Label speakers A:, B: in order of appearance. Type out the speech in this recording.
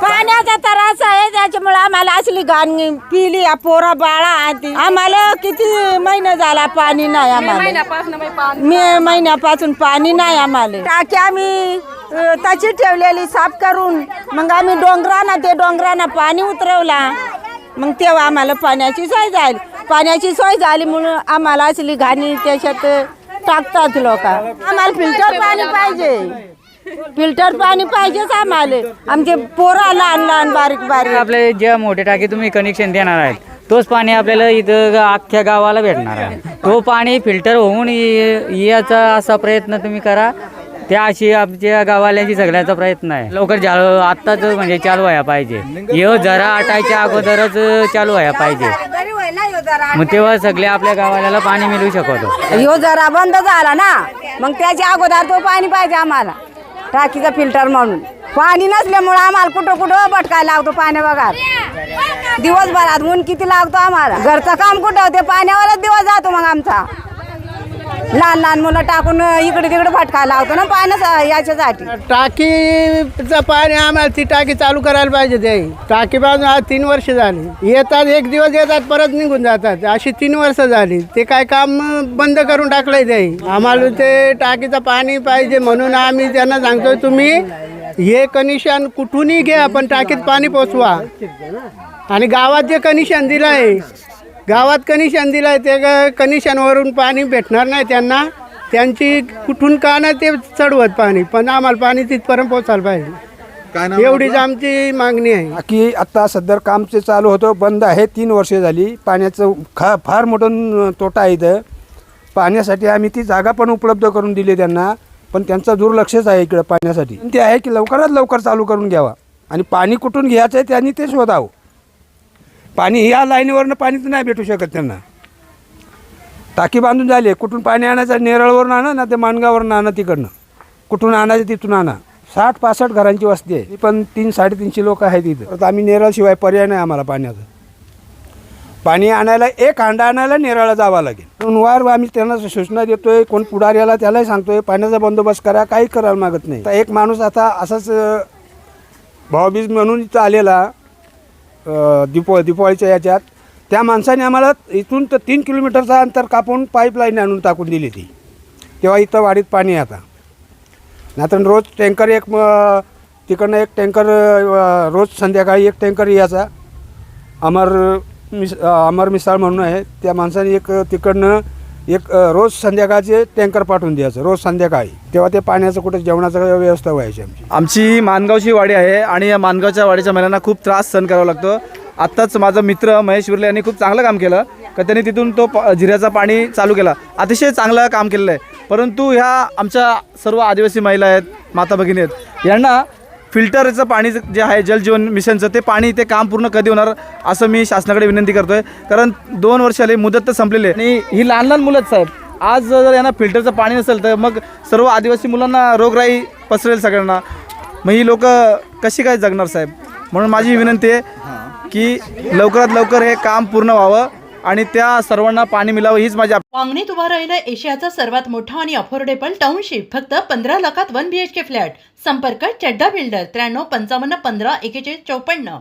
A: पाण्याचा त्रास आहे त्याच्यामुळे आम्हाला असली घाण पिली या पोरा बाळा आधी आम्हाला किती महिना झाला पाणी नाही आम्हाला. मे महिन्यापासून पाणी नाही आम्हाला. टाकी आम्ही त्याची ठेवलेली साफ करून मग आम्ही डोंगराना ते डोंगराना पाणी उतरवला. मग तेव्हा आम्हाला पाण्याची सोय झाली. पाण्याची सोय झाली म्हणून आम्हाला असली घाणी त्याच्यात टाकतात लोक. आम्हाला फिल्टर पाणी पाहिजे. फिल्टर पाणी पाहिजेच आम्हाला. आमचे पोरं लहान लहान बारीक बारीक.
B: आपले ज्या मोठे टाकी तुम्ही कनेक्शन देणार आहेत तोच पाणी आपल्याला इथं अख्ख्या गावाला भेटणार आहे. तो पाणी फिल्टर होऊन याचा असा प्रयत्न तुम्ही करा. त्या अशी आमच्या गावाल्यांची सगळ्याचा प्रयत्न आहे. लवकर जा आत्ताच म्हणजे चालू व्हायला पाहिजे. यो जरा आटायच्या अगोदरच चालू व्हायला पाहिजे. मग तेव्हा सगळे आपल्या गावाला पाणी मिळू शकतो.
A: ह्यो जरा बंद झाला ना मग त्याच्या अगोदर तो पाणी पाहिजे आम्हाला. टाकीचा फिल्टर म्हणून. पाणी नसल्यामुळं आम्हाला कुठं कुठं भटकायला लागतो पाण्या बघा. दिवसभरात ऊन किती लागतो आम्हाला. घरचं काम कुठं? होते पाण्यावरच दिवस जातो मग आमचा. लहान लहान मुलं टाकून इकडे तिकडे भटकायला लावतो ना पाण्याचा याच्यासाठी.
C: टाकीचं पाणी आम्हाला ती टाकी चालू करायला पाहिजे ते. टाकी पासून आज तीन वर्ष झाली. येतात एक दिवस येतात परत निघून जातात. अशी तीन वर्ष झाली. ते काय काम बंद करून टाकलंय ते. आम्हाला ते टाकीचं पाणी पाहिजे म्हणून आम्ही त्यांना सांगतोय तुम्ही हे कनिशन कुठूनही घ्या पण टाकीत पाणी पोचवा. आणि गावात जे कनिशन दिलं आहे गावात कनिशन दिलं आहे ते कनिशनवरून पाणी भेटणार नाही त्यांना. त्यांची कुठून का नाही ते चढवत पाणी पण आम्हाला पाणी तिथपर्यंत पोचायला पाहिजे.
D: काय नाव
C: एवढीच आमची मागणी आहे.
E: की आता सध्या कामचे चालू होतं बंद आहे तीन वर्षे झाली. पाण्याचं खा फार मोठं तोटा आहे इथं. पाण्यासाठी आम्ही ती जागा पण उपलब्ध करून दिली त्यांना पण त्यांचं दुर्लक्षच आहे इकडं पाण्यासाठी. ते आहे की लवकरात लवकर चालू करून घ्यावा. आणि पाणी कुठून घ्यायचं आहे त्यांनी ते शोधावं. पाणी या लाईनीवरनं पाणी तर नाही भेटू शकत त्यांना. टाकी बांधून झाली कुठून पाणी आणायचं नेरळवरून आणा ना ते माणगावरून आणा तिकडनं. कुठून आणायचं तिथून आणा. साठ पासष्ट घरांची वस्ती आहे. पण तीन साडेतीनशे लोक आहेत इथं. तर आम्ही नेरळशिवाय पर्याय नाही आम्हाला पाण्याचा. पाणी आणायला एक हांडा आणायला नेरळला जावं लागेल. म्हणून वार आम्ही त्यांना सूचना देतोय कोण पुढाऱ्याला त्यालाही सांगतोय पाण्याचा बंदोबस्त करा काही करायला मागत नाही. तर एक माणूस आता असाच भाऊबीज म्हणून इथं आलेला दिपो दिपाळीच्या याच्यात त्या माणसाने आम्हाला इथून तर तीन किलोमीटरचा अंतर कापून पाईपलाईन आणून टाकून दिली ती. तेव्हा इथं वाडीत पाणी आता. नाहीतर रोज टँकर एक म, तिकडनं एक टँकर रोज संध्याकाळी एक टँकर यायचा. अमर मिस अमर मिसाळ म्हणून आहे. त्या माणसाने एक तिकडनं एक अ, रोज संध्याकाळचे टँकर पाठवून द्यायचं रोज संध्याकाळी. तेव्हा ते पाण्याचं कुठं जेवणाचं व्यवस्था व्हायची आमची.
D: आमची मानगावची वाडी आहे आणि या मानगावच्या वाडीच्या महिलांना खूप त्रास सहन करावा लागतो. आत्ताच माझा मित्र महेश विर्ले यांनी खूप चांगलं काम केलं का त्यांनी तिथून तो प- जिऱ्याचा पाणी चालू केला. अतिशय चांगलं काम केलेलं आहे. परंतु ह्या आमच्या सर्व आदिवासी महिला आहेत माता भगिनी आहेत यांना फिल्टरचं पाणी जे आहे जलजीवन मिशनचं ते पाणी ते काम पूर्ण कधी होणार असं मी शासनाकडे विनंती करतोय. कारण दोन वर्ष आले मुदत तर संपलेली आहे. आणि ही लहान लहान मुलंच साहेब. आज जर यांना फिल्टरचं पाणी नसेल तर मग सर्व आदिवासी मुलांना रोगराई पसरेल सगळ्यांना. मग ही लोक कशी काय जगणार साहेब? म्हणून माझी विनंती आहे की लवकरात लवकर हे काम पूर्ण व्हावं. आणि त्या सर्वांना पाणी मिळावं हीच माझ्या
F: वांगणीत उभा राहिला एशियाचा सर्वात मोठा आणि अफोर्डेबल टाउनशिप. फक्त पंधरा लाखात वन बीएचके फ्लॅट संपर्क चड्डा बिल्डर त्र्याण्णव पंचावन्न पंधरा एकेचाळीस चौपन्न.